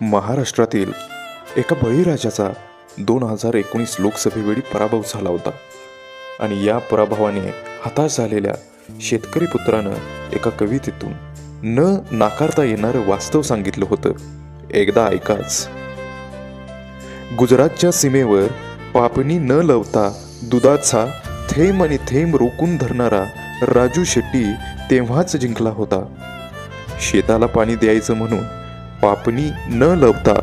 महाराष्ट्रातील एका बळीराजाचा दोन हजार एकोणीस लोकसभेवेळी पराभव झाला होता. आणि या पराभवाने हताश झालेल्या शेतकरी पुत्रानं एका कवितेतून न नाकारता येणारं वास्तव सांगितलं होतं. एकदा ऐकाच. गुजरातच्या सीमेवर पापणी न लवता दुधाचा थेंब आणि थेंब रोखून धरणारा राजू शेट्टी तेव्हाच जिंकला होता. शेताला पाणी द्यायचं म्हणून पापणी न लवता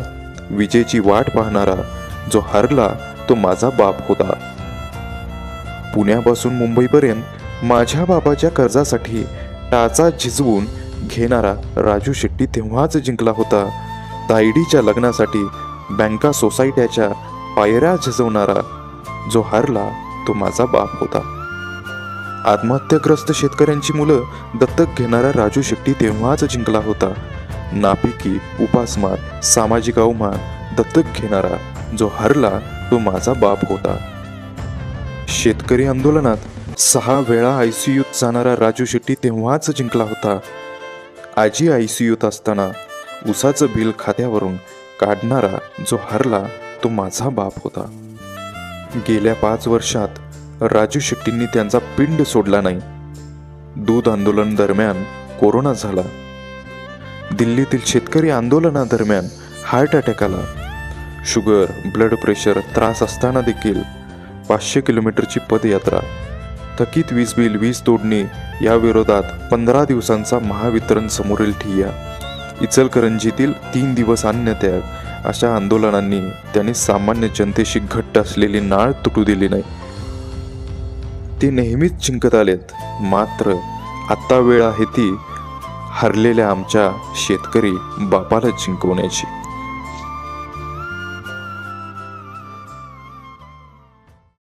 विजेची वाट पाहणारा जो हरला तो माझा बाप होता. पुण्यापासून मुंबईपर्यंत माझ्या बाबाच्या कर्जासाठी टाचा झिजवून घेणारा राजू शेट्टी तेव्हाच जिंकला होता. तायडीच्या लग्नासाठी बँका सोसायट्याच्या पायऱ्या झिजवणारा जो हरला तो माझा बाप होता. आत्महत्याग्रस्त शेतकऱ्यांची मुलं दत्तक घेणारा राजू शेट्टी तेव्हाच जिंकला होता. नापिकी उपासमार सामाजिक अवमान दत्तक घेणारा जो हरला तो माझा बाप होता. शेतकरी आंदोलनात सहा वेळा आय सी यूत जाणारा राजू शेट्टी तेव्हाच जिंकला होता. आजी आय सी यूत असताना उसाचं बिल खात्यावरून काढणारा जो हरला तो माझा बाप होता. गेल्या पाच वर्षात राजू शेट्टींनी त्यांचा पिंड सोडला नाही. दूध आंदोलन दरम्यान कोरोना झाला. दिल्लीतील शेतकरी आंदोलनादरम्यान हार्ट अटॅक आला शुगर ब्लड प्रेशर त्रास असताना देखील पाचशे किलोमीटरची पदयात्रा. थकीत वीज बिल वीज तोडणी या विरोधात पंधरा दिवसांचा महावितरण समोरील ठिय्या. इचलकरंजीतील तीन दिवस अन्यत्याग अशा आंदोलनांनी त्यांनी सामान्य जनतेशी घट्ट असलेली नाळ तुटू दिली नाही. ते नेहमीच जिंकत आलेत. मात्र आत्ता वेळ आहे ती हरलेल्या आमच्या शेतकरी बापाला जिंकवण्याची.